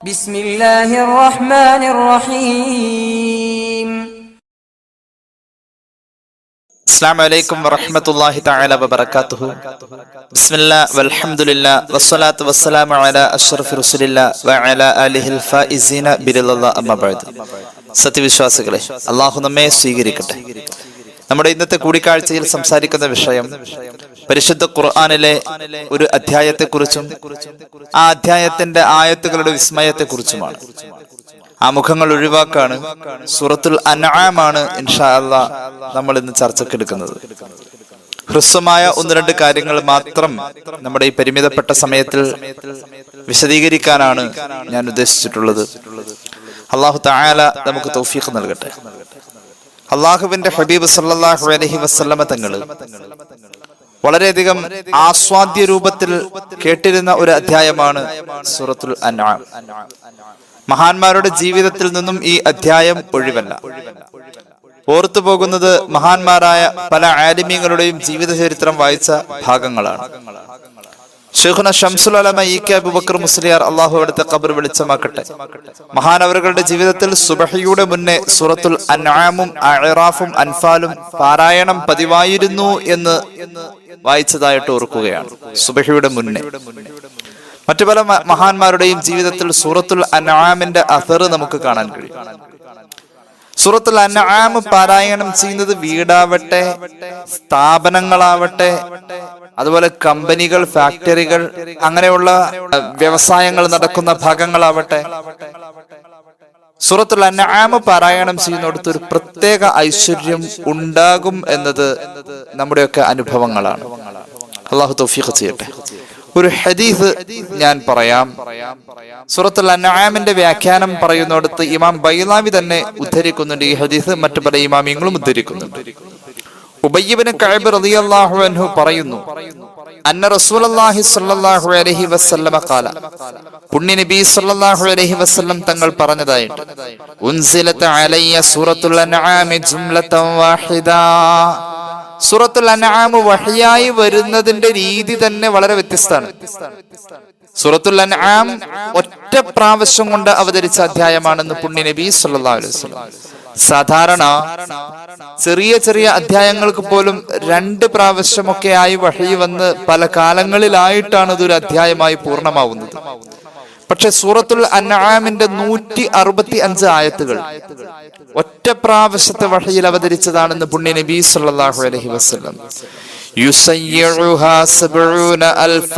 بسم الله الرحمن الرحيم അസ്സാം വലൈക്കും വറഹമത്തല്ലാഹി തആല വബറകാതുഹു ബിസ്മില്ലാ വൽഹംദുലില്ലാ വസ്സലാത്തു വസ്സലാമു അലാ അഷ്റഫി റസൂലില്ലാ വഅലാ ആലിഹിൽ ഫായിസീന ബിറല്ലാ അമ്മാ ബഅദ് സത്യവിശ്വാസികളെ അള്ളാഹു നമ്മെ സ്വീകരിക്കട്ടെ നമ്മുടെ ഇന്നത്തെ കൂടിക്കാഴ്ചയിൽ സംസാരിക്കുന്ന വിഷയം പരിശുദ്ധ ഖുർആാനിലെ ഒരു അധ്യായത്തെക്കുറിച്ചും ആ അധ്യായത്തിന്റെ ആയത്തുകളുടെ വിസ്മയത്തെക്കുറിച്ചുമാണ്. ആ മുഖങ്ങൾ ഒഴിവാക്കാണ്. സുറത്തുൽ അനായമാണ് ഇൻഷാ അല്ലാ നമ്മൾ ഇന്ന് ചർച്ചക്കെടുക്കുന്നത്. ഹ്രസ്വമായ ഒന്ന് രണ്ട് കാര്യങ്ങൾ മാത്രം നമ്മുടെ ഈ പരിമിതപ്പെട്ട സമയത്തിൽ വിശദീകരിക്കാനാണ് ഞാൻ ഉദ്ദേശിച്ചിട്ടുള്ളത്. അള്ളാഹു തായാല നമുക്ക് തൗഫീഖ് നൽകട്ടെ. അള്ളാഹുവിന്റെ ഹബീബ് സല്ലാഹു അലഹി വസല്ലമ തങ്ങൾ വളരെയധികം ആസ്വാദ്യ രൂപത്തിൽ കേട്ടിരുന്ന ഒരു അധ്യായമാണ് സൂറത്തുൽ അൻആം. മഹാന്മാരുടെ ജീവിതത്തിൽ നിന്നും ഈ അധ്യായം ഒഴിവല്ല. ഓർത്തു പോകുന്നത് മഹാന്മാരായ പല ആലിമ്യങ്ങളുടെയും ജീവിത ചരിത്രം വായിച്ച ഭാഗങ്ങളാണ്. ഷെയ്ഖുന ഷംസുൽ അലമ ഇ കെ മുസ്ലിയാർ അള്ളാഹു അവിടുത്തെ ഖബർ വെളിച്ചമാക്കട്ടെ. മഹാനവറുകളുടെ ജീവിതത്തിൽ സുബഹിയുടെ മുന്നേ സൂറത്തുൽ അൻആമും അറാഫും അൻഫാലും പാരായണം പതിവായിരുന്നു എന്ന് വായിച്ചതായിട്ട് ഓർക്കുകയാണ്. സുബഹിയുടെ മുന്നേ. മറ്റു പല മഹാന്മാരുടെയും ജീവിതത്തിൽ സൂറത്തുൽ അൻആമിന്റെ അസർ നമുക്ക് കാണാൻ കഴിയും. സൂറത്തുൽ അൻആം പാരായണം ചെയ്യുന്നത് വീടാവട്ടെ സ്ഥാപനങ്ങളാവട്ടെ അതുപോലെ കമ്പനികൾ ഫാക്ടറികൾ അങ്ങനെയുള്ള വ്യവസായങ്ങൾ നടക്കുന്ന ഭാഗങ്ങളാവട്ടെ. സൂറത്തുൽ അൻആം പാരായണം ചെയ്യുന്നിടത്ത് ഒരു പ്രത്യേക ഐശ്വര്യം ഉണ്ടാകും എന്നത് നമ്മുടെയൊക്കെ അനുഭവങ്ങളാണ്. അള്ളാഹു തൗഫീഖ് ചെയ്യട്ടെ. ഒരു ഹദീസ് ഞാൻ പറയാം. സൂറത്തുൽ അനാമിന്റെ വ്യാഖ്യാനം പറയുന്നിടത്ത് ഇമാം ബൈലാവി തന്നെ ഉദ്ധരിക്കുന്നുണ്ട്. ഈ ഹദീസ് മറ്റു പല ഇമാമിയങ്ങളും ഉദ്ധരിക്കുന്നുണ്ട്. ഉബയ്യബിന് കഅബ് റളിയല്ലാഹു അൻഹു പറയുന്നു അന്ന റസൂലുള്ളാഹി സ്വല്ലല്ലാഹു അലൈഹി വസല്ലമ ഖാല. പുണ്യ നബി സ്വല്ലല്ലാഹു അലൈഹി വസല്ലം തങ്ങൾ പറഞ്ഞതായിട്ട് ഉൻസിലത അലയ്യ സൂറത്തുൽ അൻആം ജുംലതൻ വാഹിദ. സൂറത്തുൽ അൻആം വഹിയായി വരുന്നതിന്റെ രീതി തന്നെ വളരെ വ്യത്യസ്തമാണ്. സൂറത്തുൽ അൻആം ഒറ്റ പ്രാവശ്യം കൊണ്ട് അവതരിച്ച അധ്യായമാണെന്ന് പുണ്യ നബി വസല്ലം സാധാരണ ചെറിയ ചെറിയ അധ്യായങ്ങൾക്ക് പോലും രണ്ട് പ്രാവശ്യമൊക്കെ ആയി വഴി വന്ന് പല കാലങ്ങളിലായിട്ടാണ് ഇതൊരു അധ്യായമായി പൂർണമാവുന്നത്. പക്ഷെ സൂറത്തുൽ അൻആമിന്റെ നൂറ്റി അറുപത്തി അഞ്ച് ആയത്തുകൾ ഒറ്റ പ്രാവശ്യത്തെ വഴിയിൽ അവതരിച്ചതാണെന്ന് പുണ്യ നബി സല്ലല്ലാഹു അലൈഹി വസല്ലം. അൽഫ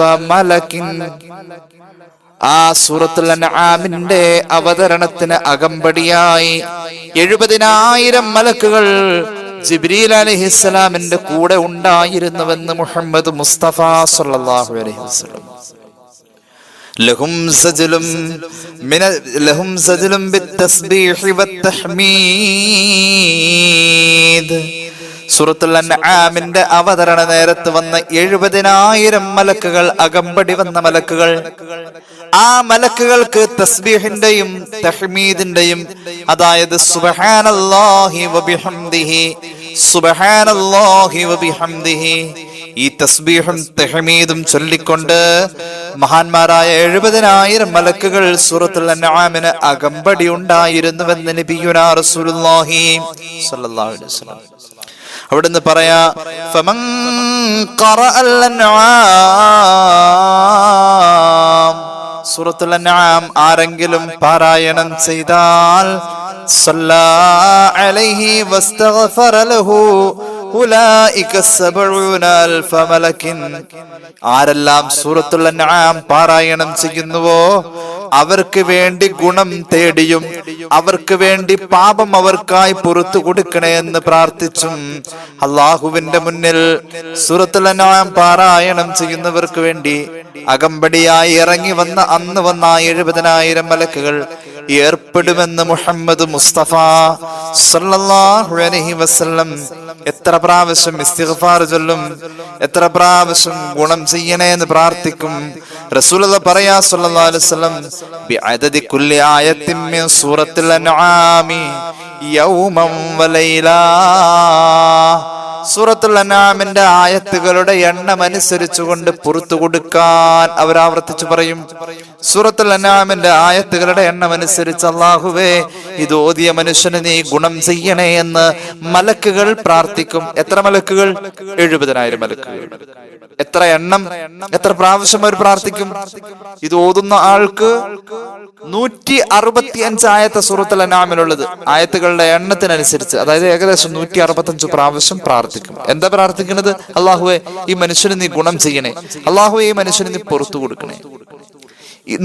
ആ സൂറത്തുൽ അൻആമിന്റെ അവതരണത്തിന് അകമ്പടിയായി എഴുപതിനായിരം മലക്കുകൾ ജിബ്രീൽ അലഹിസ്സലാമിന്റെ കൂടെ ഉണ്ടായിരുന്നുവെന്ന് മുഹമ്മദ് മുസ്തഫ സല്ലല്ലാഹു അലൈഹി വസല്ലം. ലഹും സജലും മിന ലഹും سجل ബിത്തസ്ബീഹി വത്തഹ്മീദ്. സൂറത്തുൽ അൻആമിന്റെ അവതരണ നേരത്ത് വന്ന എഴുപതിനായിരം മലക്കുകൾ അകമ്പടി വന്ന മലക്കുകൾ. ആ മലക്കുകൾക്ക് തസ്ബീഹിന്റെയും തഹ്മീദിന്റെയും അതായത് സുബ്ഹാനല്ലാഹി വബിഹംദിഹി വബിഹംദിഹി. ഈ തസ്ബീഹും തഹ്മീദും ചൊല്ലിക്കൊണ്ട് മഹാന്മാരായ എഴുപതിനായിരം മലക്കുകൾ സൂറത്തുൽ അൻആമിന് അകമ്പടി ഉണ്ടായിരുന്നുവെന്ന് റസൂലുള്ളാഹി അലൈഹി വസല്ലം. അവിടുന്ന് പറയാ ഫമൻ ഖറഅൽ സൂറത്തുൽ അൻആം ആരെങ്കിലും പാരായണം ചെയ്താൽ അലൈഹി വസ്തഗ്ഫറ ലഹു ആരെല്ലാം സൂറത്തുള്ള അൻആം പാരായണം ചെയ്യുന്നുവോ അവർക്ക് വേണ്ടി ഗുണം തേടിയും അവർക്ക് വേണ്ടി പാപം അവർക്കായി പുറത്തു കൊടുക്കണേ എന്ന് പ്രാർത്ഥിച്ചും അള്ളാഹുവിന്റെ മുന്നിൽ സൂറത്തുൽ അൻആം പാരായണം ചെയ്യുന്നവർക്ക് വേണ്ടി അകമ്പടിയായി ഇറങ്ങി വന്ന അന്ന് വന്ന എഴുപതിനായിരം മലക്കുകൾ ഏർപ്പെടുമെന്ന് മുഹമ്മദ് മുസ്തഫ സല്ലല്ലാഹു വസല്ലം എത്ര പ്രാവശ്യം ഇസ്തിഗ്ഫാർ ചൊല്ലും എത്ര പ്രാവശ്യം ഗുണം ചെയ്യണേ എന്ന് പ്രാർത്ഥിക്കും. റസൂലത പറയാ സല്ലല്ലാഹു സൂറത്തുൽ അനാമിന്റെ ആയത്തുകളുടെ എണ്ണം അനുസരിച്ചുകൊണ്ട് പുറത്തു കൊടുക്കാൻ അവർ ആവർത്തിച്ചു പറയും. സൂറത്തുൽ അനാമിന്റെ ആയത്തുകളുടെ എണ്ണം അനുസരിച്ച് അള്ളാഹുവേ ഇത് ഓതിയ മനുഷ്യന് നീ ഗുണം ചെയ്യണേ എന്ന് മലക്കുകൾ പ്രാർത്ഥിക്കും. എത്ര മലക്കുകൾ? എഴുപതിനായിരം മലക്കുകൾ. എത്ര എണ്ണം? എത്ര പ്രാവശ്യം അവർ പ്രാർത്ഥിക്കും? ഇത് ഓതുന്ന ആൾക്ക് നൂറ്റി അറുപത്തി അഞ്ച് ആയത്തെ സൂറത്തുൽ അനാമിലുള്ളത്. ആയത്തുകളുടെ എണ്ണത്തിനനുസരിച്ച് അതായത് ഏകദേശം നൂറ്റി അറുപത്തി അഞ്ച് പ്രാവശ്യം പ്രാർത്ഥിക്കും. എന്താ പ്രാർത്ഥിക്കുന്നത് അള്ളാഹുവെ ഈ മനുഷ്യന് നീ ഗുണം ചെയ്യണേ. അള്ളാഹുവെ ഈ മനുഷ്യന് നീ പുറത്തു കൊടുക്കണേ.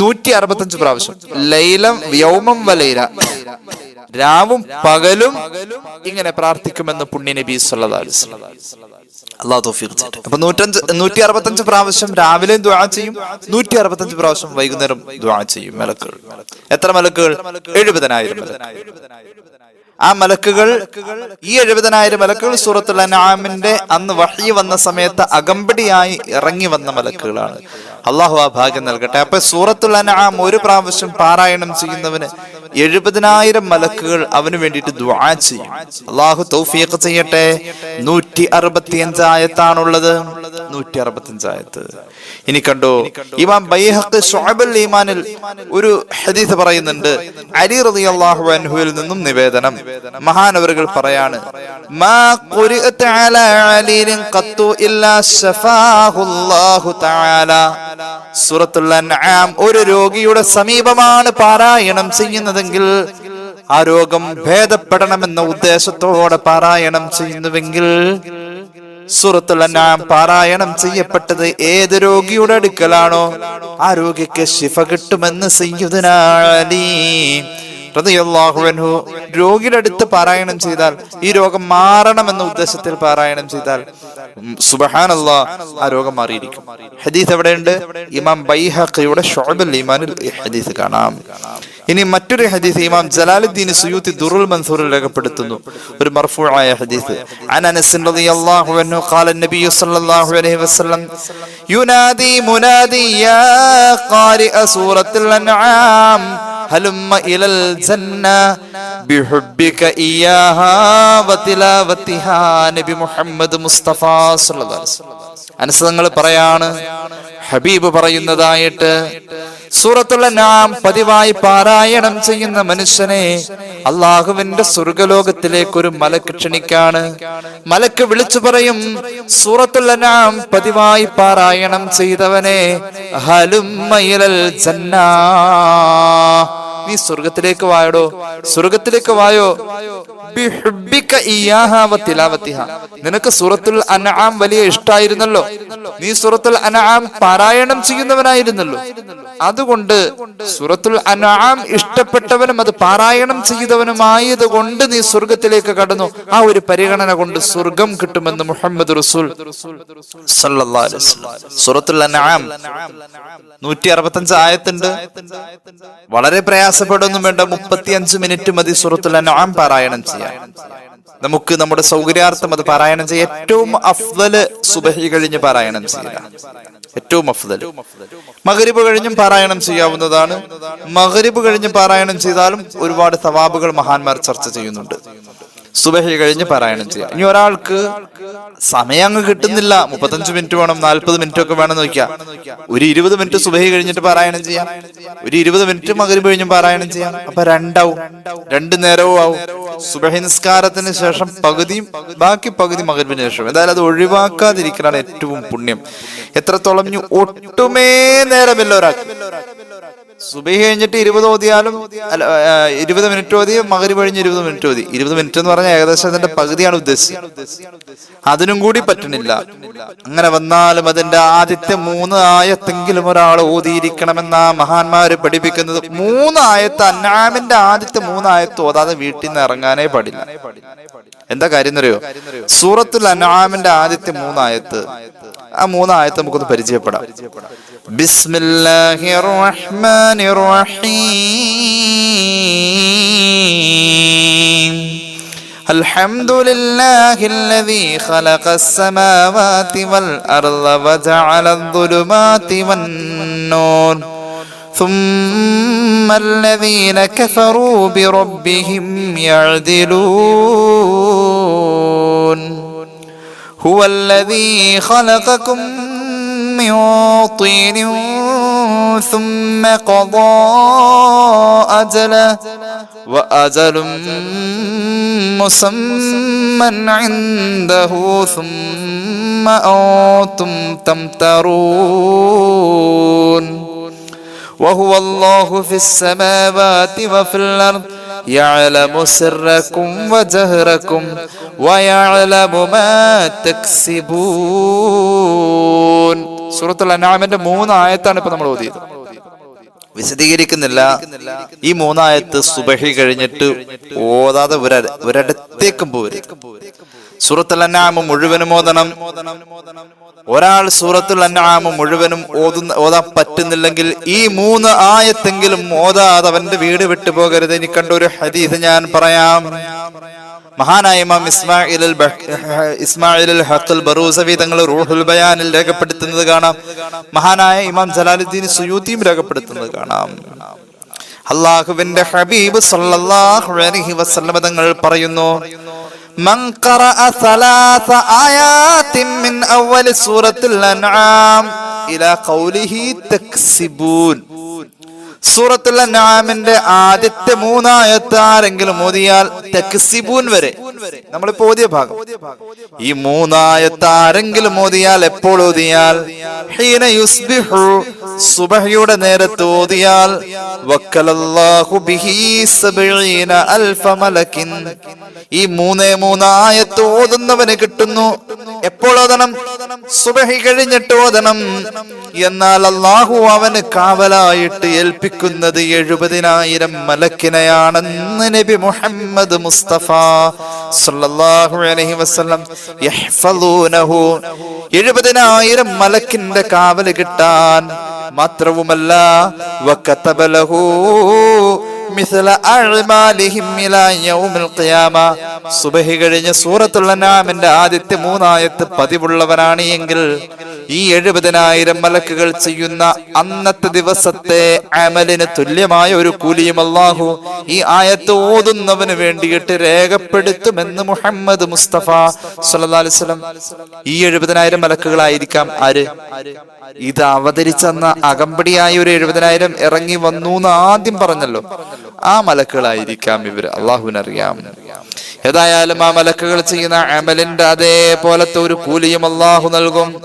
നൂറ്റി അറുപത്തഞ്ച് പ്രാവശ്യം ലൈലം വ്യോമം വലൈല രാവും പകലും ഇങ്ങനെ പ്രാർത്ഥിക്കുമെന്ന് പുണ്യ നബി അള്ളാഹു അപ്പൊ നൂറ്റഞ്ച് നൂറ്റി അറുപത്തഞ്ച് പ്രാവശ്യം രാവിലെ ദുആ ചെയ്യും നൂറ്റി അറുപത്തഞ്ച് പ്രാവശ്യം വൈകുന്നേരം ദുആ ചെയ്യും മലക്കുകൾ. എത്ര മലക്കുകൾ? എഴുപതിനായിരം ആ മലക്കുകൾ ഈ എഴുപതിനായിരം മലക്കുകൾ സൂറത്തുൽ അനാമിന്റെ അന്ന് വഹി വന്ന സമയത്ത് അകമ്പടിയായി ഇറങ്ങി വന്ന മലക്കുകളാണ്. അള്ളാഹു ആ ഭാഗ്യം നൽകട്ടെ. അപ്പൊ സൂറത്തുൽ അനാം ഒരു പ്രാവശ്യം പാരായണം ചെയ്യുന്നവന് എഴുപതിനായിരം മലക്കുകൾ അവന് വേണ്ടിയിട്ട് ദുആ ചെയ്യും. അള്ളാഹു തൗഫീഖ് ചെയ്യട്ടെ. നൂറ്റി അറുപത്തി അഞ്ചായത്താണുള്ളത് നൂറ്റി അറുപത്തി അഞ്ചായത്ത് ഇനി കണ്ടോ ഇമാം ബൈഹഖ് ഷുഅബുൽ ഈമാനിൽ ഒരു ഹദീസ് പറയുന്നുണ്ട്. അലി റളിയല്ലാഹു അൻഹുവിൽ നിന്നും നിവേദനം. മഹാനവറുകൾ പറയാണ് മാ ഖുരിഅത അലാ ഖത്തു ഇല്ലാ തആല. സൂറത്തുൽ അൻആം ഒരു രോഗിയുടെ സമീപമാണ് പാരായണം ചെയ്യുന്നതെങ്കിൽ ആ രോഗം ഭേദപ്പെടണമെന്ന ഉദ്ദേശത്തോടെ പാരായണം ചെയ്യുന്നുവെങ്കിൽ സൂറത്തുൽ അന്നാം പാരായണം ചെയ്യപ്പെട്ടത് ഏത് രോഗിയുടെ അടുക്കലാണോ? ആ രോഗിക്ക് ശിഫ കിട്ടുമെന്ന് സയ്യിദുനാലി റളിയല്ലാഹു അൻഹു രോഗിയുടെ അടുത്ത് പാരായണം ചെയ്താൽ ഈ രോഗം മാറണമെന്ന ഉദ്ദേശത്തിൽ പാരായണം ചെയ്താൽ സുബഹാനല്ലാ ആ രോഗം മാറിയിരിക്കും ഹദീസ് എവിടെയുണ്ട് ഇമാം ബൈഹഖയുടെ ഷുഅബുൽ ഈമാനിൽ ഈ ഹദീസ് കാണാം ഇനി മറ്റൊരു ഹദീസ് ഇമാം ജലാലുദ്ദീൻ സുയൂത്തി ദുറുൽ മൻസൂറിൽ രേഖപ്പെടുത്തുന്നു ഒരു മർഫൂആയ ഹദീസ് അൻ അനസ് റളിയല്ലാഹു അൻഹു قال النبي صلى الله عليه وسلم ينادي منادي يا قارئ سورة الأنعام هلم إلى الجنة بحبك إياها وتلاوتها നബി മുഹമ്മദ് മുസ്തഫ സല്ലല്ലാഹു അലൈഹി വസല്ലം അനസ് തങ്ങൾ പറയാണ് ഹബീബ് പറയുന്നതായിട്ട് സൂറത്തുള്ള നാം പതിവായി പാരായണം ചെയ്യുന്ന മനുഷ്യനെ അള്ളാഹുവിന്റെ സ്വർഗലോകത്തിലേക്ക് ഒരു മലക്ക് ക്ഷണിക്കാണ് മലക്ക് വിളിച്ചു പറയും സൂറത്തുള്ള നാം പതിവായി പാരായണം ചെയ്തവനെ ഹലുമയിലൽ ജന്നാ നീ സ്വർഗത്തിലേക്ക് വായടോ. സ്വർഗത്തിലേക്ക് വായോ. ഇയ്യാഹ നിനക്ക് സൂറത്തുൽ അൻആം വലിയ ഇഷ്ടായിരുന്നല്ലോ. നീ സൂറത്തുൽ അൻആം പാരായണം ചെയ്യുന്നവനായിരുന്നല്ലോ. അതുകൊണ്ട് സൂറത്തുൽ അൻആം ഇഷ്ടപ്പെട്ടവനും അത് പാരായണം ചെയ്തവനുമായത് കൊണ്ട് നീ സ്വർഗത്തിലേക്ക് കടന്നു. ആ ഒരു പരിഗണന കൊണ്ട് സ്വർഗം കിട്ടുമെന്ന് മുഹമ്മദ് റസൂൽ സുറത്തുൽ അൻആം നൂറ്റി അറുപത്തഞ്ച് ആയത്തുണ്ട്. വളരെ പ്രയാസപ്പെടുന്നു വേണ്ട മുപ്പത്തിയഞ്ച് മിനിറ്റ് മതി സൂറത്തുൽ അൻആം പാരായണം ചെയ്യാൻ. നമുക്ക് നമ്മുടെ സൗകര്യാർത്ഥം അത് പാരായണം ചെയ്യാം ഏറ്റവും അഫ്ദൽ സുബഹി കഴിഞ്ഞ് പാരായണം ചെയ്യുക. ഏറ്റവും അഫ്ദൽ മകരിബ് കഴിഞ്ഞും പാരായണം ചെയ്യാവുന്നതാണ്. മകരിബ് കഴിഞ്ഞ് പാരായണം ചെയ്താലും ഒരുപാട് സവാബുകൾ മഹാന്മാർ ചർച്ച ചെയ്യുന്നുണ്ട്. സുബഹി കഴിഞ്ഞ് പാരായണം ചെയ്യാം ഇനി ഒരാൾക്ക് സമയം അങ്ങ് കിട്ടുന്നില്ല. മുപ്പത്തഞ്ച് മിനിറ്റ് വേണം നാല്പത് മിനിറ്റ് ഒക്കെ വേണം നോക്കിയാ ഒരു ഇരുപത് മിനിറ്റ് സുബഹി കഴിഞ്ഞിട്ട് പാരായണം ചെയ്യാം. ഒരു ഇരുപത് മിനിറ്റ് മകരം കഴിഞ്ഞ് പാരായണം ചെയ്യാം. അപ്പൊ രണ്ടാവും. രണ്ട് നേരവും ആവും. സുബഹി നിസ്കാരത്തിന് ശേഷം പകുതിയും ബാക്കി പകുതി മകരവിന് ശേഷം. എന്തായാലും അത് ഒഴിവാക്കാതിരിക്കലാണ് ഏറ്റവും പുണ്യം. എത്രത്തോളം ഒട്ടുമേ നേരമില്ല ഒരാൾക്ക്. സുബഹി കഴിഞ്ഞിട്ട് ഇരുപത് ഓതിയാലും ഇരുപത് മിനിറ്റ് ഓതി മകരി കഴിഞ്ഞ് ഇരുപത് മിനിറ്റ് ഓതി. ഇരുപത് മിനിറ്റ് എന്ന് പറഞ്ഞാൽ ഏകദേശം അതിന്റെ പകുതിയാണ് ഉദ്ദേശിച്ചത്. അതിനും കൂടി പറ്റുന്നില്ല. അങ്ങനെ വന്നാലും അതിന്റെ ആദ്യത്തെ മൂന്ന് ആയത്തെങ്കിലും ഒരാൾ ഓതിയിരിക്കണമെന്ന മഹാന്മാര് പഠിപ്പിക്കുന്നത്. മൂന്ന് ആയത്ത് അന്നാമിന്റെ ആദ്യത്തെ മൂന്ന് ആയത്ത് ഓതാതെ വീട്ടിൽ നിന്ന് ഇറങ്ങാനേ പാടില്ല. എന്താ കാര്യം എന്നറിയോ? സൂറത്തുൽ അന്നാമിന്റെ ആദ്യത്തെ മൂന്നായത്ത് ആ മൂന്നായത്ത് നമുക്കൊന്ന് പരിചയപ്പെടാം. ബിസ്മില്ലാഹിർ الرحمن الرحيم. الحمد لله الذي خلق السماوات والأرض وجعل الظلمات والنور. ثم الذين كفروا بربهم يعدلون. هو الذي خلقكم من طين ثم قضى أجله وأجل مسمى عنده ثم أنتم تمترون. وهو الله في السماوات وفي الأرض يعلم سركم وجهركم ويعلم ما تكسبون. സൂറത്തുൽ അനാമിന്റെ മൂന്ന് ആയത്താണ് ഇപ്പൊ നമ്മൾ ഓതിയത്. വിശദീകരിക്കുന്നില്ല. ഈ മൂന്നായത്ത് സുബഹി കഴിഞ്ഞിട്ട് ഓതാതെ ഒരടുത്തേക്കും പോരുത് സൂറത്തുൽ അന്നാമ മുഴുവനും ഓതണം. ഒരാൾ സൂറത്തുൽ അന്നാമ മുഴുവനും ഓതുന്ന ഓതാൻ പറ്റുന്നില്ലെങ്കിൽ ഈ മൂന്ന് ആയത്തെങ്കിലും ഓതാതെ അവന്റെ വീട് വിട്ടുപോകരുത് എനിക്ക് കണ്ട ഒരു ഹദീസ് ഞാൻ പറയാം. മഹാനായ ഇമാം ഇസ്മായിൽ അൽ ബഹ്- ഇസ്മായിൽ അൽ ഹഖൽ ബറൂസവി തങ്ങൾ റൂഹുൽ ബയാനിൽ രേഖപ്പെടുത്തുന്നത് കാണാം മഹാനായ ഇമാം ജലാലുദ്ദീൻ സുയൂത്തിയും രേഖപ്പെടുത്തുന്നത് കാണാം അള്ളാഹുവിന്റെ ഹബീബ് സല്ലല്ലാഹു അലൈഹി വസല്ലമ തങ്ങൾ പറയുന്നു من قرأ ثلاث آيات من أول سورة الأنعام إلى قوله تكسبون സൂറത്തുൽ നാമിന്റെ ആദ്യത്തെ മൂന്നായത്ത് ആരെങ്കിലും ഓതിയാൽ തക്സിബൂൻ വരെ. നമ്മളിപ്പോ ഓതിയ ഭാഗം. ഈ മൂന്നായത്ത് ആരെങ്കിലും ഓതിയാൽ എപ്പോൾ ഓതിയാൽ? ഹീന യുസ്ബിഹു സുബഹയുടെ നേരത്ത് ഓതിയാൽ ബിഹി അൽഫ മലകിൻ ഈ മൂന്നേ മൂന്നായത്ത് ഓതുന്നവന് കിട്ടുന്നു. എപ്പോൾ ഓതണം? സുബഹി കഴിഞ്ഞിട്ട് ഓതണം. എന്നാൽ അള്ളാഹു അവന് കാവലായിട്ട് ഏൽപ്പിക്കുന്നത് എഴുപതിനായിരം മലക്കിനെയാണെന്ന് നബി മുഹമ്മദ് മുസ്തഫ സല്ലല്ലാഹു അലൈഹി വസല്ലം യഹ്ഫളൂനഹു എഴുപതിനായിരം മലക്കിന്റെ കാവൽ കിട്ടാൻ മാത്രവുമല്ല വക്കതബലഹു മിസ്ല അഅ്മാലിഹിം ഇലാ ഖിയാമ. സുബഹി കഴിഞ്ഞ സൂറത്തുള്ള നാമിന്റെ ആദ്യത്തെ മൂന്നായത്ത് പതിവുള്ളവനാണ് എങ്കിൽ ഈ എഴുപതിനായിരം മലക്കുകൾ ചെയ്യുന്ന അന്നത്തെ ദിവസത്തെ അമലിന് തുല്യമായ ഒരു കൂലിയും അള്ളാഹു ഈ ആയത്ത് ഓതുന്നവന് വേണ്ടിയിട്ട് രേഖപ്പെടുത്തുമെന്ന് മുഹമ്മദ് മുസ്തഫ വസല്ലം ഈ എഴുപതിനായിരം മലക്കുകളായിരിക്കാം ആര്? ഇത് അവതരിച്ചെന്ന അകമ്പടിയായ ഒരു എഴുപതിനായിരം ഇറങ്ങി വന്നു എന്ന് ആദ്യം പറഞ്ഞല്ലോ. ആ മലക്കുകളായിരിക്കാം ഇവർ. അള്ളാഹുവിനറിയാം ഏതായാലും ആ മലക്കുകൾ ചെയ്യുന്ന അമലിന്റെ അതേപോലത്തെ ഒരു കൂലിയും അള്ളാഹു നൽകും.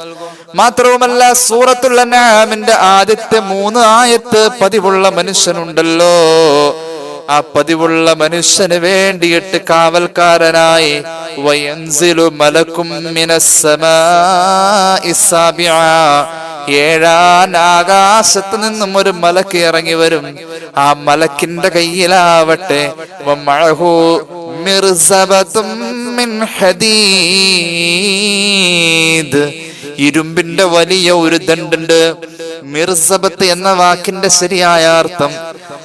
മാത്രവുമല്ല സൂറത്തുൽ നാമിന്റെ ആദ്യത്തെ മൂന്ന് ആയത്ത് പതിവുള്ള മനുഷ്യനുണ്ടല്ലോ. ആ പതിവുള്ള മനുഷ്യന് വേണ്ടിയിട്ട് കാവൽക്കാരനായി വയൻസിലു മലക്കും. ഏഴാൻ ആകാശത്ത് നിന്നും ഒരു മലക്ക് ഇറങ്ങി വരും. ആ മലക്കിന്റെ കയ്യിലാവട്ടെ. മിർസബത്തും മിൻ ഹദീദ്. ഇരുമ്പിന്റെ വലിയ ഒരു ദണ്ടുണ്ട്. മിർസബത്ത് എന്ന വാക്കിന്റെ ശരിയായ അർത്ഥം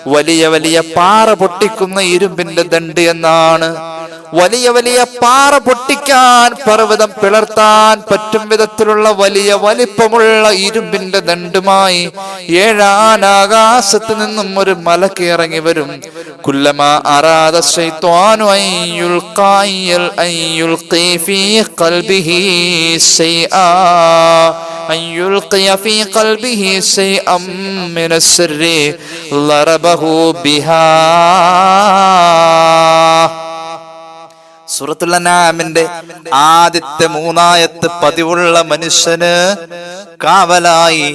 വലിയ വലിയ പാറ പൊട്ടിക്കുന്ന ഇരുമ്പിന്റെ ദണ്ട് എന്നാണ്. വലിയ വലിയ പാറ പൊട്ടിക്കാൻ പർവ്വതം പിളർത്താൻ പറ്റും വിധത്തിലുള്ള വലിയ വലിപ്പമുള്ള ഇരുമ്പിന്റെ ദണ്ടുമായി ഏഴാൻ ആകാശത്ത് നിന്നും ഒരു മലക്ക് ഇറങ്ങി വരും കുല്ലമ അറാദ ശൈത്വാനു അയ്യുൽ ഖായൽ അയ്യുൽ ഫീ ഖൽബിഹി ശൈആ أن يلقي في قلبه شيئا من السر ضربه بها സൂറത്തുൽ അനാമിന്റെ ആദ്യത്തെ മൂന്നായത്ത് പതിവുള്ള മനുഷ്യന് കാവലായി.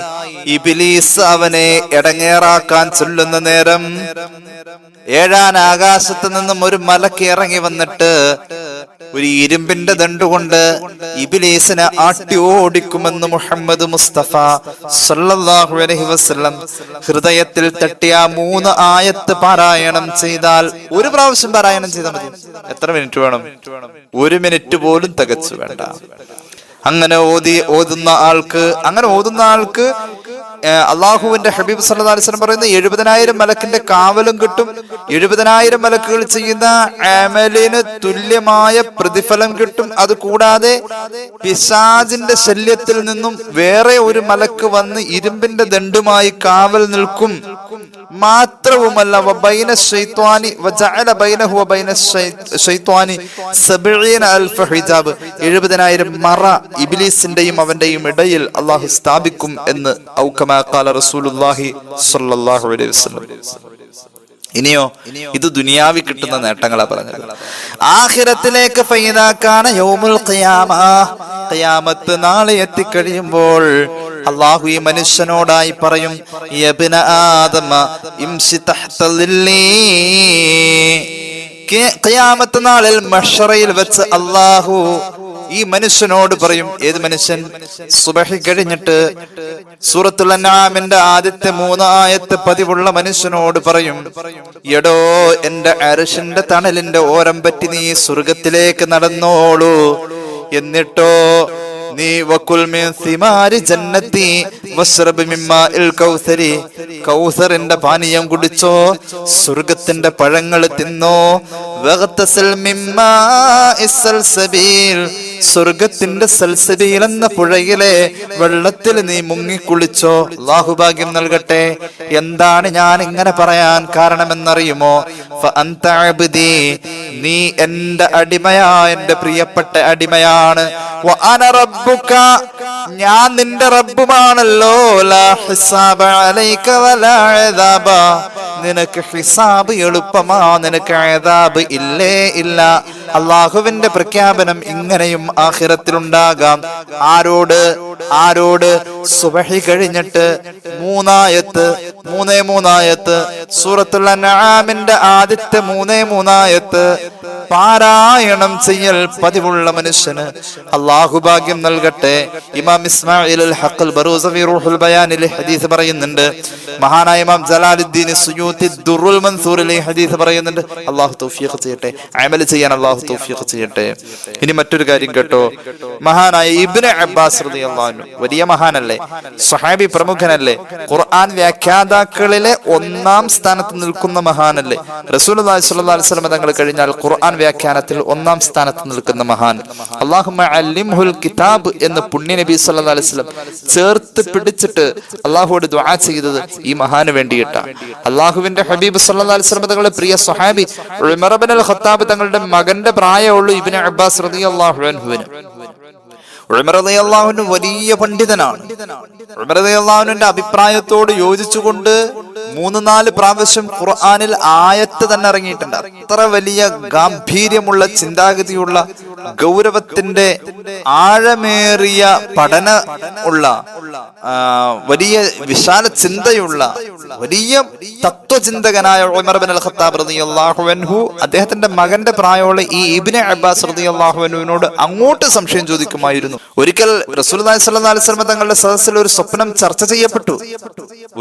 ഇബിലീസ് അവനെ ഇടങ്ങേറാക്കാൻ ചൊല്ലുന്ന നേരം ഏഴാൻ ആകാശത്ത് നിന്നും ഒരു മലക്ക് ഇറങ്ങി വന്നിട്ട് ഒരു ഇരുമ്പിന്റെ ദണ്ടുകൊണ്ട് ഇബിലേസിനെ ആട്ടി ഓടിക്കുമെന്ന് മുഹമ്മദ് മുസ്തഫ സല്ലല്ലാഹു അലൈഹി വസല്ലം ഹൃദയത്തിൽ തട്ടിയ മൂന്ന് ആയത്ത് പാരായണം ചെയ്താൽ ഒരു പ്രാവശ്യം പാരായണം ചെയ്താൽ മതി. എത്ര മിനിറ്റ് വേണം? ഒരു മിനിറ്റ് പോലും തികച്ചു വേണ്ട. അങ്ങനെ ഓതി ഓതുന്ന ആൾക്ക് അങ്ങനെ ഓതുന്ന ആൾക്ക് അള്ളാഹുവിന്റെ ഹബീബ് സല്ലല്ലാഹു അലൈഹി വസല്ലം പറയുന്ന എഴുപതിനായിരം മലക്കിന്റെ കാവലും കിട്ടും. എഴുപതിനായിരം മലക്കുകൾ ചെയ്യുന്ന അമലിന് തുല്യമായ പ്രതിഫലം കിട്ടും. അത് കൂടാതെ പിശാജിന്റെ ശല്യത്തിൽ നിന്നും വേറെ ഒരു മലക്ക് വന്ന് ഇരുമ്പിന്റെ ദണ്ടുമായി കാവൽ നിൽക്കും. മാത്രവുമല്ല എഴുപതിനായിരം മറ ഇബിലീസിന്റെയും അവന്റെയും ഇടയിൽ അള്ളാഹു സ്ഥാപിക്കും എന്ന് ഇനിയോ ഇത് ദുനിയാവി കിട്ടുന്ന നേട്ടങ്ങളാ പറഞ്ഞത്. ആഹിരത്തിലേക്ക് ഫൈദാക്കാണ് യോമുൽ ഖിയാമ. ഖിയാമത്ത് നാളെ എത്തിക്കഴിയുമ്പോൾ അള്ളാഹു ഈ മനുഷ്യനോടായി പറയും ആദമ ഇംസി നാളിൽ മഷറയിൽ വെച്ച് അള്ളാഹു ഈ മനുഷ്യനോട് പറയും ഏത് മനുഷ്യൻ? സുബഹി കഴിഞ്ഞിട്ട് സൂറത്തുൽ നാമിന്റെ ആദ്യത്തെ മൂന്നായത്ത് പതിവുള്ള മനുഷ്യനോട് പറയും എടോ എന്റെ അരശിന്റെ തണലിന്റെ ഓരം പറ്റി നീ സ്വർഗത്തിലേക്ക് നടന്നോളൂ. എന്നിട്ടോ നീ വക്കുൽ മിൻ സിമാരി ജന്നത്തി വസ്റബ് മിമ്മാഇൽ കൗസരി. കൗസറിന്റെ പാനീയം കുടിച്ചോ സ്വർഗത്തിന്റെ പഴങ്ങൾ തിന്നോ. വഗ്തസിൽ മിമ്മാഇസ് സൽസബീൽ സ്വർഗത്തിന്റെ സൽസരിയിലെന്ന പുഴയിലെ വെള്ളത്തിൽ നീ മുങ്ങിക്കുളിച്ചോ ലാഹുഭാഗ്യം നൽകട്ടെ എന്താണ് ഞാൻ ഇങ്ങനെ പറയാൻ കാരണമെന്നറിയുമോ. നീ എന്റെ അടിമയാ എന്റെ പ്രിയപ്പെട്ട അടിമയാണ്. ഞാൻ നിന്റെ റബ്ബുമാണല്ലോ. നിനക്ക് ഹിസാബ് എളുപ്പമാ നിനക്ക് അദാബ് ഇല്ലേ ഇല്ല അള്ളാഹുവിന്റെ പ്രഖ്യാപനം ഇങ്ങനെയും ആഹിറത്തിലുണ്ടാകാം ആരോട്? ആരോട്? സുബഹി കഴിഞ്ഞിട്ട് മൂന്നായത്ത് മൂന്നേ മൂന്നായത്ത് സൂറത്തുള്ള നാമിന്റെ ആദ്യത്തെ മൂന്നേ മൂന്നായത്ത് പാരായണം ചെയ്യൽ പതിവുള്ള മനുഷ്യന് അള്ളാഹു ഭാഗ്യം നൽകട്ടെ. ഇമാം ഇസ്മായിൽ ഹഖൽ ബറൂസഫി റൂഹുൽ ബയാനിൽ ഹദീസ് പറയുന്നുണ്ട്. മഹാനായ ഇമാം ജലാലുദ്ദീൻ സുയൂത്തി ദുറുൽ മൻസൂറിൽ ഹദീസ് പറയുന്നുണ്ട്. അള്ളാഹു തൗഫീഖ് ചെയ്യട്ടെ. അമൽ ചെയ്യാൻ അള്ളാഹു തൗഫീഖ് ചെയ്യട്ടെ. ഇനി മറ്റൊരു കാര്യം കേട്ടോ. മഹാനായ ഇബ്നു അബ്ബാസ് റളിയല്ലാഹു വലിയ മഹാനല്ലേ സഹാബി പ്രമുഖനല്ലേ ഖുർആൻ വ്യാഖ്യാതാക്കളിലെ ഒന്നാം സ്ഥാനത്ത് നിൽക്കുന്ന മഹാനല്ലേ. റസൂലുള്ളാഹി സ്വല്ലല്ലാഹു അലൈഹി വസല്ലം തങ്ങൾ കഴിഞ്ഞാൽ ഖുർആൻ വ്യാഖ്യാനത്തിൽ ഒന്നാം സ്ഥാനത്ത് നിൽക്കുന്ന മഹാൻ. അള്ളാഹു കിതാബ് എന്ന് പുണ്യ നബി സല്ലല്ലാഹു അലൈഹി വസല്ലം ചേർത്ത് പിടിച്ചിട്ട് അള്ളാഹുവോട് ദ്വാ ചെയ്തത് ഈ മഹാന് വേണ്ടിയിട്ടാണ് അള്ളാഹുവിന്റെ ഹബീബ് സല്ലല്ലാഹു അലൈഹി വസല്ലം തങ്ങളുടെ പ്രിയ സ്വഹാബി ഉമർ അൽ ഖത്താബ് തങ്ങളുടെ മകന്റെ പ്രായമുള്ളൂ ഇബ്നു അബ്ബാസ് റളിയല്ലാഹു അൻഹുവിന്. വലിയ പണ്ഡിതനാണ്. ഉമർ റളിയല്ലാഹുവിന്റെ അഭിപ്രായത്തോട് യോജിച്ചുകൊണ്ട് മൂന്ന് നാല് പ്രാവശ്യം ഖുർആാനിൽ ആയത്ത് തന്നെ ഇറങ്ങിയിട്ടുണ്ട്. അത്ര വലിയ ഗാംഭീര്യമുള്ള ചിന്താഗതിയുള്ള ഗൗരവത്തിന്റെ ആഴമേറിയ പഠന ഉള്ള വലിയ വിശാല ചിന്തയുള്ള വലിയ തത്വചിന്തകനായ ഉമർ ബിൻ അൽ ഖത്താബ് റളിയല്ലാഹു അൻഹു അദ്ദേഹത്തിന്റെ മകന്റെ പ്രായമുള്ള ഈ ഇബിനെ അബ്ബാസ് റളിയല്ലാഹു അൻഹുവിനോട് അങ്ങോട്ട് സംശയം ചോദിക്കുമായിരുന്നു. ഒരിക്കൽ റസൂലുള്ളാഹി സ്വല്ലല്ലാഹു അലൈഹി തങ്ങളുടെ സദസ്സിൽ ഒരു സ്വപ്നം ചർച്ച ചെയ്യപ്പെട്ടു.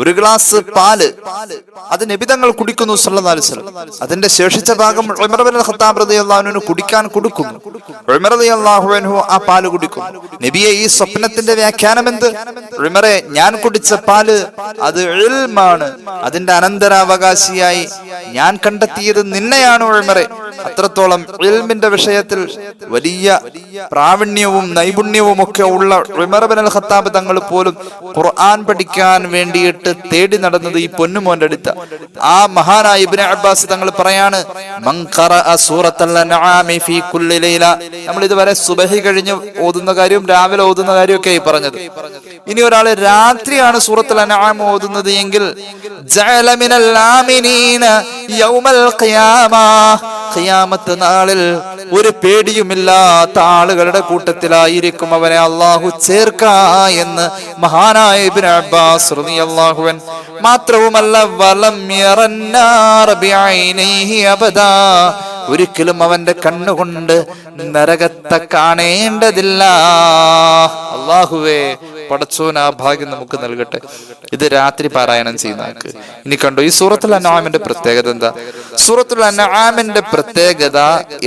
ഒരു ഗ്ലാസ് പാൽ അത് നബിതങ്ങൾ കുടിക്കുന്നു വസല്ലം. അതിന്റെ ശേഷിച്ച ഭാഗം ഖത്താബ് അൻഹു കുടിക്കാൻ കൊടുക്കുന്നു. അൻഹു ആ പാൽ കുടിക്കുന്നു. നബിയെ ഈ സ്വപ്നത്തിന്റെ വ്യാഖ്യാനം എന്ത്? ഉമറെ ഞാൻ കുടിച്ച പാൽ അത് ഇൽമാണ്. അതിന്റെ അനന്തരാവകാശിയായി ഞാൻ കണ്ടെത്തിയത് നിന്നെയാണ് ഉമറെ. അത്രത്തോളം ഇൽമിന്റെ വിഷയത്തിൽ വലിയ പ്രാവീണ്യവും നൈപുണ്യവും ഒക്കെ ഉള്ള ഉമർ ബിൻ അൽ ഖത്താബ് തങ്ങൾ പോലും ഖുർആൻ പഠിക്കാൻ വേണ്ടിയിട്ട് തേടി നടന്നത് ഈ പൊന്നുമോന്റെ അടുത്ത. ആ മഹാനായ ഇബ്നു അബ്ബാസ് തങ്ങൾ പറയാണ് നമ്മൾ ഇതുവരെ സുബഹി കഴിഞ്ഞ് ഓതുന്ന കാര്യവും രാവിലെ ഓതുന്ന കാര്യവും ഒക്കെ പറഞ്ഞത്. ഇനി ഒരാൾ രാത്രിയാണ് സൂറത്തുൽ അൻആം ഓതുന്നത് എങ്കിൽ ഖിയാമത്ത് നാളിൽ ഒരു പേടിയുമില്ലാത്ത ആളുകളുടെ കൂട്ടത്തിലായിരിക്കും അവനെ അള്ളാഹു ചേർക്ക എന്ന് മഹാനായ ഇബ്നു അബ്ബാസ് റളിയല്ലാഹു അൻ മാത്രവുമല്ല വലം ബിഐനൈഹി അബദാ ഒരിക്കലും അവന്റെ കണ്ണുകൊണ്ട് നരകത്തെ കാണേണ്ടതില്ല. അള്ളാഹുവേ പടച്ചോൻ ആ ഭാഗ്യം നമുക്ക് നൽകട്ടെ. ഇത് രാത്രി പാരായണം ചെയ്യുന്ന ആൾക്ക് ഇനി കണ്ടു ഈ സൂറത്തുൽ അനാമിന്റെ പ്രത്യേകത എന്താ? സൂറത്തുൽ അനാമിന്റെ പ്രത്യേകത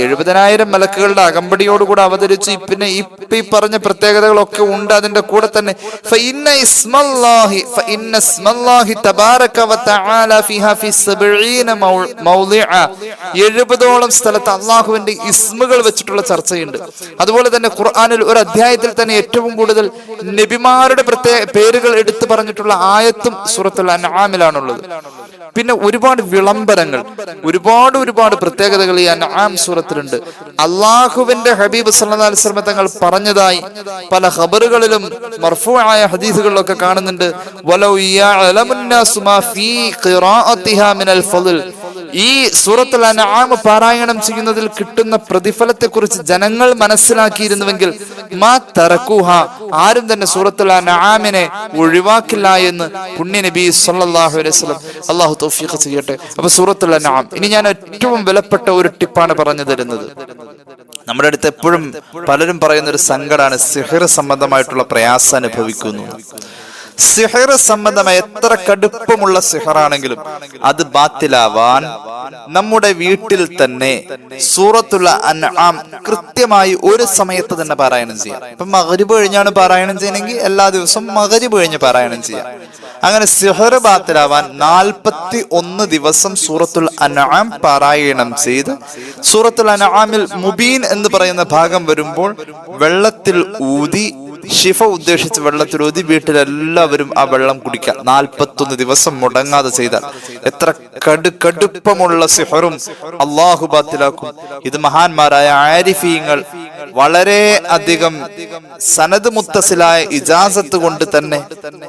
എഴുപതിനായിരം മലക്കുകളുടെ അകമ്പടിയോടുകൂടെ അവതരിച്ച്. പിന്നെ ഇപ്പൊ ഈ പറഞ്ഞ പ്രത്യേകതകളൊക്കെ ഉണ്ട് അതിന്റെ കൂടെ തന്നെ. എഴുപതോളം സ്ഥലത്ത് അള്ളാഹുവിന്റെ ഇസ്മുകൾ വെച്ചിട്ടുള്ള ചർച്ചയുണ്ട്. അതുപോലെ തന്നെ ഖുർആാനിൽ ഒരു അധ്യായത്തിൽ തന്നെ ഏറ്റവും കൂടുതൽ നബിമാർ നബിമാരുടെ പ്രത്യേക പേരുകൾ എടുത്തു പറഞ്ഞിട്ടുള്ള ആയത്തും സൂറത്തുൽ അൻആമിലാണുള്ളത്. പിന്നെ ഒരുപാട് വിളംബരങ്ങൾ ഒരുപാട് ഒരുപാട് പ്രത്യേകതകൾ ഈ അൻആം സൂറത്തിലുണ്ട്. അള്ളാഹുവിന്റെ ഹബീബ് സല്ലല്ലാഹു അലൈഹി തങ്ങൾ പറഞ്ഞതായി പല ഖബറുകളിലും മർഫൂആയ ഹദീസുകളിലൊക്കെ കാണുന്നുണ്ട്. വലൗ ഫീ മിനൽ ഈ സൂറത്തുൽ അനാമ പാരായണം ചെയ്യുന്നതിൽ കിട്ടുന്ന പ്രതിഫലത്തെക്കുറിച്ച് ജനങ്ങൾ മനസ്സിലാക്കിയിരുന്നുവെങ്കിൽ മാ തറക്കൂഹ ആരും തന്നെ സൂറത്തുൽ അനാമിനെ ഒഴിവാക്കില്ല എന്ന് പുണ്യ നബി അലൈഹി വസല്ലം അള്ളാഹു തൗഫീഖ് ചെയ്യട്ടെ. അപ്പൊ സൂറത്തുൽ അനാം ഇനി ഞാൻ ഏറ്റവും വിലപ്പെട്ട ഒരു ടിപ്പാണ് പറഞ്ഞു തരുന്നത്. നമ്മുടെ അടുത്ത് എപ്പോഴും പലരും പറയുന്ന ഒരു സങ്കടമാണ് സിഹിർ സംബന്ധമായിട്ടുള്ള പ്രയാസം അനുഭവിക്കുന്നു. സിഹർ സംബന്ധമായ എത്ര കടുപ്പമുള്ള സിഹറാണെങ്കിലും അത് ബാത്തിലാവാൻ നമ്മുടെ വീട്ടിൽ തന്നെ സൂറത്തുള്ള അൻആം കൃത്യമായി ഒരു സമയത്ത് തന്നെ പാരായണം ചെയ്യാം. ഇപ്പൊ മകരിബ് കഴിഞ്ഞാണ് പാരായണം ചെയ്യണമെങ്കിൽ എല്ലാ ദിവസവും മകരിബ് കഴിഞ്ഞ് പാരായണം ചെയ്യാം. അങ്ങനെ സിഹർ ബാത്തിലാവാൻ നാൽപ്പത്തി ഒന്ന് ദിവസം സൂറത്തുൽ അൻആം പാരായണം ചെയ്ത് സൂറത്തുൽ അൻആമിൽ മുബീൻ എന്ന് പറയുന്ന ഭാഗം വരുമ്പോൾ വെള്ളത്തിൽ ഊതി ഷിഫ ഉദ്ദേശിച്ച് വെള്ളത്തിലൂതി വീട്ടിലെല്ലാവരും ആ വെള്ളം കുടിക്കുക. നാൽപ്പത്തൊന്ന് ദിവസം മുടങ്ങാതെ ചെയ്താൽ എത്ര കടു കടുപ്പമുള്ള സിഹറും അള്ളാഹു ബാത്തിലാക്കും. ഇത് മഹാന്മാരായ ആരിഫീങ്ങൾ വളരെ അധികം സനത് മുത്തസിലായ ഇജാസത്ത് കൊണ്ട് തന്നെ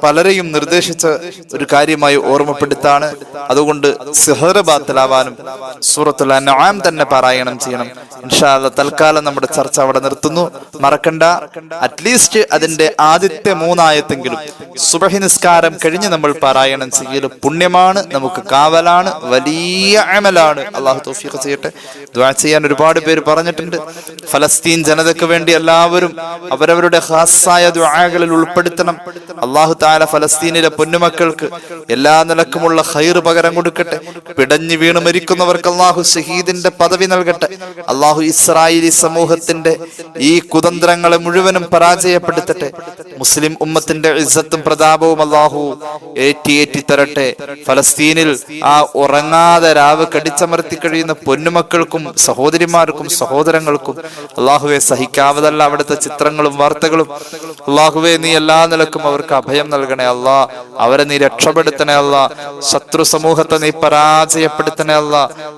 പലരെയും നിർദ്ദേശിച്ച ഒരു കാര്യമായി ഓർമ്മപ്പെടുത്താണ്. അതുകൊണ്ട് സിഹർ ബാത്തിലാവാനും സൂറത്തുൽ അൻആം തന്നെ പാരായണം ചെയ്യണം. ഇൻഷാ അല്ലാ തൽക്കാലം നമ്മുടെ ചർച്ച അവിടെ നിർത്തുന്നു. മറക്കണ്ട. അറ്റ്ലീസ്റ്റ് അതിന്റെ ആദ്യത്തെ മൂന്നായത്തെങ്കിലും സുബഹി നിസ്കാരം കഴിഞ്ഞ് നമ്മൾ പാരായണം ചെയ്യൽ പുണ്യമാണ് നമുക്ക് കാവലാണ് വലിയ അമലാണ്. അള്ളാഹു തൗഫീഖ് ചെയ്യട്ടെ. ദ്വാ ചെയ്യാൻ ഒരുപാട് പേര് പറഞ്ഞിട്ടുണ്ട്. ഫലസ്തീൻ ജനതയ്ക്ക് വേണ്ടി എല്ലാവരും അവരവരുടെ ഹാസായ ദ്വാകളിൽ ഉൾപ്പെടുത്തണം. അള്ളാഹു താല ഫലസ്തീനിലെ പൊന്നുമക്കൾക്ക് എല്ലാ നിലക്കുമുള്ള ഹൈർ പകരം കൊടുക്കട്ടെ. പിടഞ്ഞു വീണ് മരിക്കുന്നവർക്ക് അള്ളാഹു ഷഹീദിന്റെ പദവി നൽകട്ടെ. അള്ളാഹു ഇസ്രായേലി സമൂഹത്തിന്റെ ഈ കുതന്ത്രങ്ങളെ മുഴുവനും പരാജയപ്പെടുത്തട്ടെ മുസ്ലിം ഉമ്മത്തിന്റെ ഇസ്സത്തും പ്രതാപവും അള്ളാഹു ഏറ്റി ഏറ്റി തരട്ടെ. ഫലസ്തീനിൽ ആ ഉറങ്ങാതെ രാവ് കടിച്ചമർത്തി കഴിയുന്ന പൊന്നുമക്കൾക്കും സഹോദരിമാർക്കും സഹോദരങ്ങൾക്കും അള്ളാഹുവെ സഹിക്കാവതല്ല അവിടുത്തെ ചിത്രങ്ങളും വാർത്തകളും. അള്ളാഹുവെ നീ എല്ലാ നിലക്കും അവർക്ക് അഭയം നൽകണേ അല്ല. അവരെ നീ രക്ഷപ്പെടുത്തണേ അല്ല. ശത്രു സമൂഹത്തെ നീ പരാജയപ്പെടുത്തണേ അല്ല.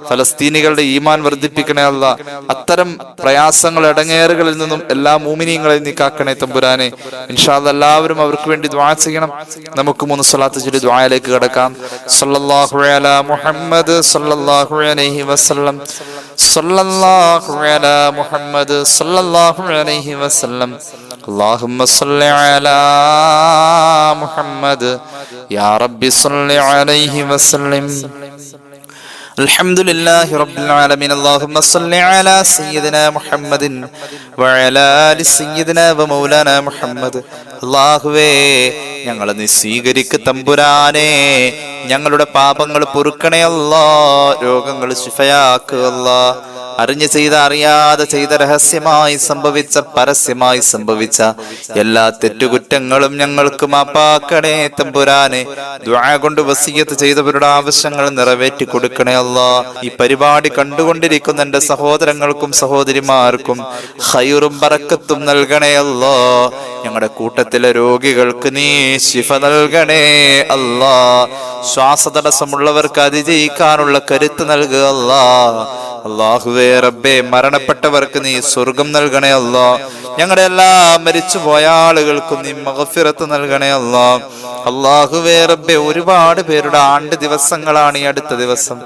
ഫലസ്തീനികളുടെ ഈമാൻ വർദ്ധിപ്പിക്കണേ അല്ല. അത്തരം പ്രയാസങ്ങൾ ഇടങ്ങേറുകളിൽ നിന്നും എല്ലാ മൂമിനിയങ്ങളെയും നീ കാക്കണേ തമ്പുരാനെ ഇൻഷാല്ല എല്ലാവരും അവർക്ക് വേണ്ടി ദ്വാ ചെയ്യണം നമുക്ക് മൂന്ന് സ്വലാത്ത് ചൊല്ലി ദ്വായയിലേക്ക് കിടക്കാം സല്ലല്ലാഹു അലാ മുഹമ്മദ് സല്ലല്ലാഹു അലൈഹി വസല്ലം സല്ലല്ലാഹു അലാ മുഹമ്മദ് സല്ലല്ലാഹു അലൈഹി വസല്ലം اللهم صل على محمد يا رب صل عليه وسلم الحمد لله رب العالمين اللهم صل على سيدنا محمد وعلى آل سيدنا ومولانا محمد അള്ളാഹുവേ ഞങ്ങളെ നീ സ്വീകരിക്ക് തമ്പുരാനെ ഞങ്ങളുടെ പാപങ്ങൾ പൊറുക്കണേ അല്ലാ രോഗങ്ങൾ ശിഫയാക്കുക അല്ലാ അറിഞ്ഞു ചെയ്ത അറിയാതെ ചെയ്ത രഹസ്യമായി സംഭവിച്ച പരസ്യമായി സംഭവിച്ച എല്ലാ തെറ്റുകുറ്റങ്ങളും ഞങ്ങൾക്ക് മാപ്പാക്കണേ തമ്പുരാനെ. കൊണ്ട് വസീയത്ത് ചെയ്തവരുടെ ആവശ്യങ്ങൾ നിറവേറ്റി കൊടുക്കണേ അല്ല. ഈ പരിപാടി കണ്ടുകൊണ്ടിരിക്കുന്ന എന്റെ സഹോദരങ്ങൾക്കും സഹോദരിമാർക്കും ഹൈറും പറക്കത്തും നൽകണേ അല്ല. ഞങ്ങളുടെ കൂട്ടത്തിലെ രോഗികൾക്ക് നീ ശിഫ നൽകണേ അല്ലാ. ശ്വാസതടസ്സമുള്ളവർക്ക് അതിജയിക്കാനുള്ള കരുത്ത് നൽകുക അല്ലാ. അള്ളാഹുവേ റബ്ബേ മരണപ്പെട്ടവർക്ക് നീ സ്വർഗം നൽകണേ അല്ലോ. ഞങ്ങളുടെ എല്ലാ മരിച്ചുപോയ ആളുകൾക്കും നീ മഹഫിറത്ത് നൽകണേ അല്ലോ. അള്ളാഹുവേ റബ്ബെ ഒരുപാട് പേരുടെ ആണ്ട് ദിവസങ്ങളാണ് ഈ അടുത്ത ദിവസം.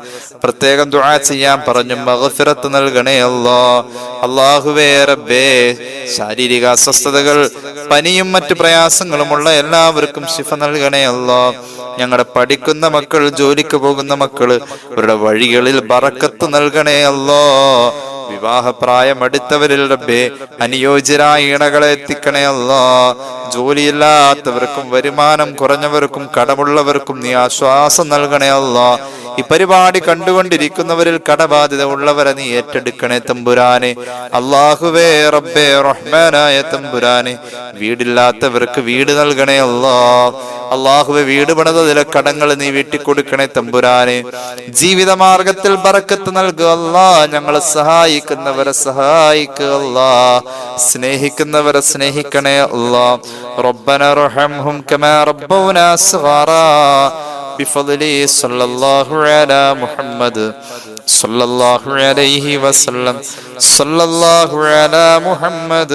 പ്രത്യേകം ദുആ ചെയ്യാൻ പറഞ്ഞു മഹഫിറത്ത് നൽകണേ അല്ലോ. അള്ളാഹുവേ റബ്ബേ ശാരീരിക അസ്വസ്ഥതകൾ പനിയും മറ്റു പ്രയാസങ്ങളുമുള്ള എല്ലാവർക്കും ശിഫ നൽകണേ അല്ലോ. ഞങ്ങളുടെ പഠിക്കുന്ന മക്കൾ ജോലിക്ക് പോകുന്ന മക്കൾ അവരുടെ വഴികളിൽ ബറക്കത്ത് നൽകണേ അല്ലോ വിവാഹപ്രായം അടുത്തവരിൽ റബ്ബേ അനുയോജ്യരായ ഇണകളെ എത്തിക്കണേ അല്ലോ. ജോലിയില്ലാത്തവർക്കും വരുമാനം കുറഞ്ഞവർക്കും കടമുള്ളവർക്കും നീ ആശ്വാസം നൽകണേ അല്ലോ. ഈ പരിപാടി കണ്ടുകൊണ്ടിരിക്കുന്നവരിൽ കടബാധ്യത ഉള്ളവരെ നീ ഏറ്റെടുക്കണേ തമ്പുരാനെ. അള്ളാഹുവേ റബ്ബേ റഹ്മാനായ തമ്പുരാനെ വീടില്ലാത്തവർക്ക് വീട് നൽകണേ അല്ലോ. അള്ളാഹുവെ വീട് പണിതതിലെ കടങ്ങൾ നീ വീട്ടിക്കൊടുക്കണേ തമ്പുരാനെ. ജീവിത മാർഗത്തിൽ പറക്കത്ത് നൽകുക അല്ലാ. ഞങ്ങളെ സഹായിക്കുന്നവരെ സഹായിക്കുക അല്ലാ സ്നേഹിക്കുന്നവരെ സ്നേഹിക്കണേ അല്ലാ റബ്ബന റഹംഹും കമാ റബ്ബൗനാ സഗാറാ بفضله صلى الله على محمد صلى الله عليه وسلم صلى الله على محمد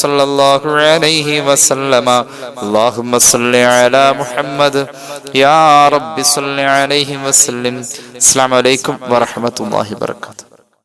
صلى الله عليه وسلم اللهم صل على محمد يا رب صل عليه وسلم السلام عليكم ورحمة الله وبركاته